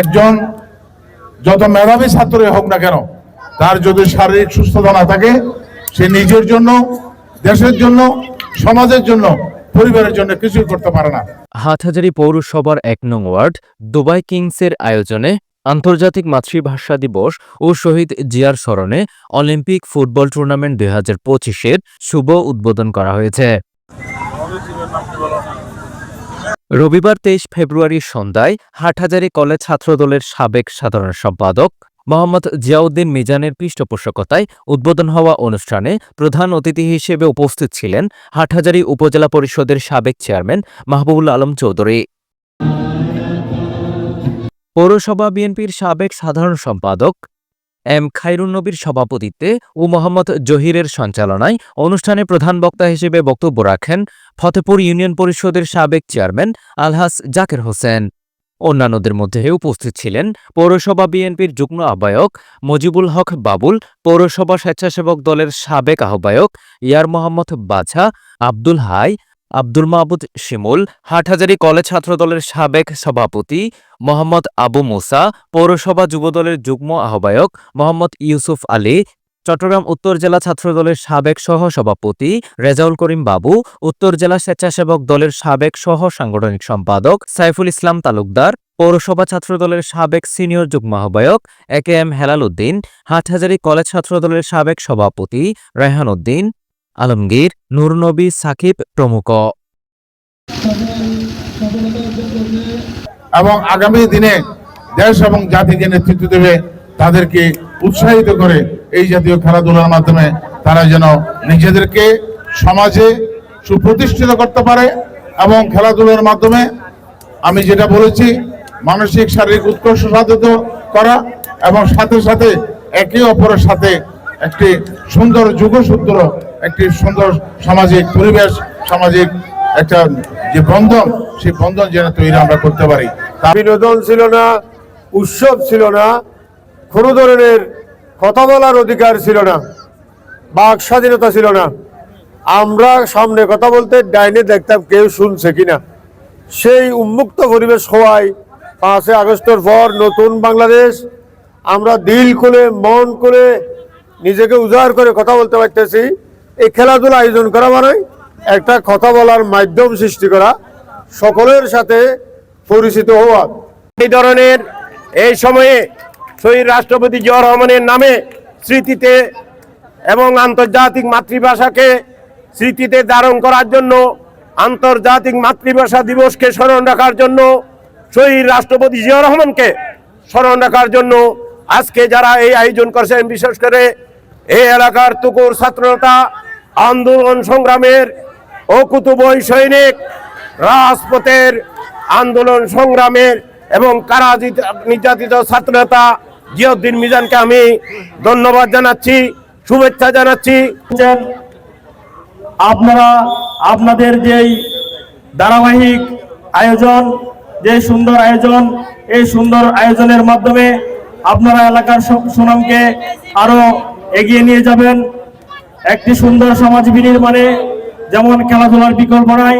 একজন যত মেধাবী ছাত্রই হোক না কেন, তার যদি শারীরিক সুস্থতা না থাকে, সে নিজের জন্য, দেশের জন্য, সমাজের জন্য, পরিবারের জন্য কিছুই করতে পারে না। হাটহাজারী পৌরসভার এক নং ওয়ার্ড, দুবাই কিংসের আয়োজনে আন্তর্জাতিক মাতৃভাষা দিবস ও শহীদ জিয়ার স্মরণে অলিম্পিক ফুটবল টুর্নামেন্ট দুই হাজার পঁচিশের শুভ উদ্বোধন করা হয়েছে। রবিবার তেইশ ফেব্রুয়ারি সন্ধ্যায় হাটহাজারী কলেজ ছাত্রদলের সাবেক সাধারণ সম্পাদক মোহাম্মদ জিয়াউদ্দিন মিজানের পৃষ্ঠপোষকতায় উদ্বোধন হওয়া অনুষ্ঠানে প্রধান অতিথি হিসেবে উপস্থিত ছিলেন হাটহাজারী উপজেলা পরিষদের সাবেক চেয়ারম্যান মাহবুবুল আলম চৌধুরী। পৌরসভা বিএনপির সাবেক সাধারণ সম্পাদক এম খাইরুন্নবীর সভাপতিত্বে ও মোহাম্মদ জহিরের সঞ্চালনায় অনুষ্ঠানে প্রধান বক্তা হিসেবে বক্তব্য রাখেন ফতেপুর ইউনিয়ন পরিষদের সাবেক চেয়ারম্যান আলহাস জাকের হোসেন। অন্যান্যদের মধ্যে উপস্থিত ছিলেন পৌরসভা বিএনপির যুগ্ম আহ্বায়ক মজিবুল হক বাবুল, পৌরসভা স্বেচ্ছাসেবক দলের সাবেক আহ্বায়ক ইয়ার মোহাম্মদ বাছা, আব্দুল হাই আব্দুল মাহবুদ শিমুল, হাটহাজারী কলেজ ছাত্রদলের সাবেক সভাপতি মোহাম্মদ আবু মুসা, পৌরসভা যুবদলের যুগ্ম আহ্বায়ক মোহাম্মদ ইউসুফ আলী, চট্টগ্রাম উত্তর জেলা ছাত্রদলের সাবেক সহ সভাপতি রেজাউল করিম বাবু, উত্তর জেলা স্বেচ্ছাসেবক দলের সাবেক সহ সাংগঠনিক সম্পাদক সাইফুল ইসলাম তালুকদার, পৌরসভা ছাত্রদলের সাবেক সিনিয়র যুগ্ম আহ্বায়ক A K M Helal Uddin, Hathazari college ছাত্রদলের সাবেক সভাপতি রেহান উদ্দিন আলমগীর নূরনবী সাকিব প্রমুখ। এবং আগামী দিনে দেশ এবং জাতিকে নেতৃত্ব দেবে, তাদেরকে উৎসাহিত করে এই জাতীয় খেলাধুলার মাধ্যমে তারা যেন নিজেদেরকে সমাজে সুপ্রতিষ্ঠিত করতে পারে এবং খেলাধুলার মাধ্যমে, আমি যেটা বলেছি, মানসিক, শারীরিক উৎকর্ষ সাধিত করা এবং সাথে সাথে একে অপরের সাথে একটি সুন্দর যুগসূত্র একটি সুন্দর সামাজিক পরিবেশ, সামাজিক একটা যে বন্ধন, সেই বন্ধন যেন তৈরি আমরা করতে পারি। তা বিনোদন ছিল না, উৎসব ছিল না, কোনো ধরনের কথা বলার অধিকার ছিল না, বাক স্বাধীনতা ছিল না। আমরা সামনে কথা বলতে ডাইনে দেখতাম কেউ শুনছে কিনা। সেই উন্মুক্ত পরিবেশ হওয়ায় পাঁচই আগস্টের পর নতুন বাংলাদেশ, আমরা দিল খুলে মন খুলে নিজেকে উজাড় করে কথা বলতে পারতেছি। এই খেলাধুলা আয়োজন করা মানে একটা কথা বলার মাধ্যম সৃষ্টি করা সকলের সাথে পরিচিত হওয়া। এই ধরনের এই সময়ে শহীদ রাষ্ট্রপতি জিয়া রহমানের নামে স্মৃতিতে এবং আন্তর্জাতিক মাতৃভাষাকে স্মৃতিতে ধারণ করার জন্য, আন্তর্জাতিক মাতৃভাষা দিবসকে স্মরণ রাখার জন্য, শহীদ রাষ্ট্রপতি জিয়া রহমানকে স্মরণ রাখার জন্য আজকে যারা এই আয়োজন করছেন, বিশেষ করে এই এলাকার তুকুর ছাত্রতা আন্দোলন সংগ্রামের অকুতুবই সৈনিক, রাজপথের আন্দোলন সংগ্রামের এবং কারা নির্যাতিত ছাত্রনেতা জিয়উদ্দিন মিজানকে আমি ধন্যবাদ জানাচ্ছি, শুভেচ্ছা জানাচ্ছি। আপনারা, আপনাদের যেই ধারাবাহিক আয়োজন যে সুন্দর আয়োজন, এই সুন্দর আয়োজনের মাধ্যমে আপনারা এলাকার সুনামকে আরও এগিয়ে নিয়ে যাবেন। একটি সুন্দর সমাজ বিনির্মাণে যেমন খেলাধুলার বিকল্প নাই,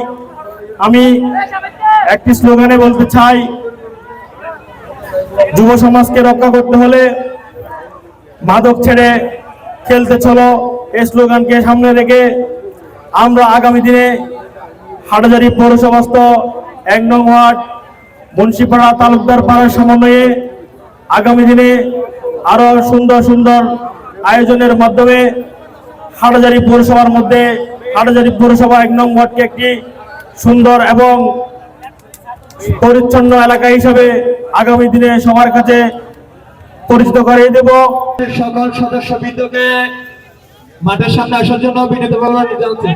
আমি একটি স্লোগানে বলতে চাই, যুব সমাজকে রক্ষা করতে হলে মাদক ছেড়ে খেলতে চলো। এই স্লোগানকে সামনে রেখে আমরা আগামী দিনে হাটাজারি পৌরসভাস্থ এক নং ওয়ার্ড মুন্সিপাড়া তালুকদার পাড়ার সমন্বয়ে আগামী দিনে আরও সুন্দর সুন্দর আয়োজনের মাধ্যমে হাটাজারি পৌরসভার মধ্যে হাটাজারি পৌরসভা এক নং ওয়ার্ডকে একটি সুন্দর এবং পরিচ্ছন্ন এলাকা হিসাবে আগামী দিনে সবার কাছে পরিচিত করিয়ে দেব। সকল সদস্যবৃন্দকে মাঠের সামনে আসার জন্য বিনীত জানাচ্ছি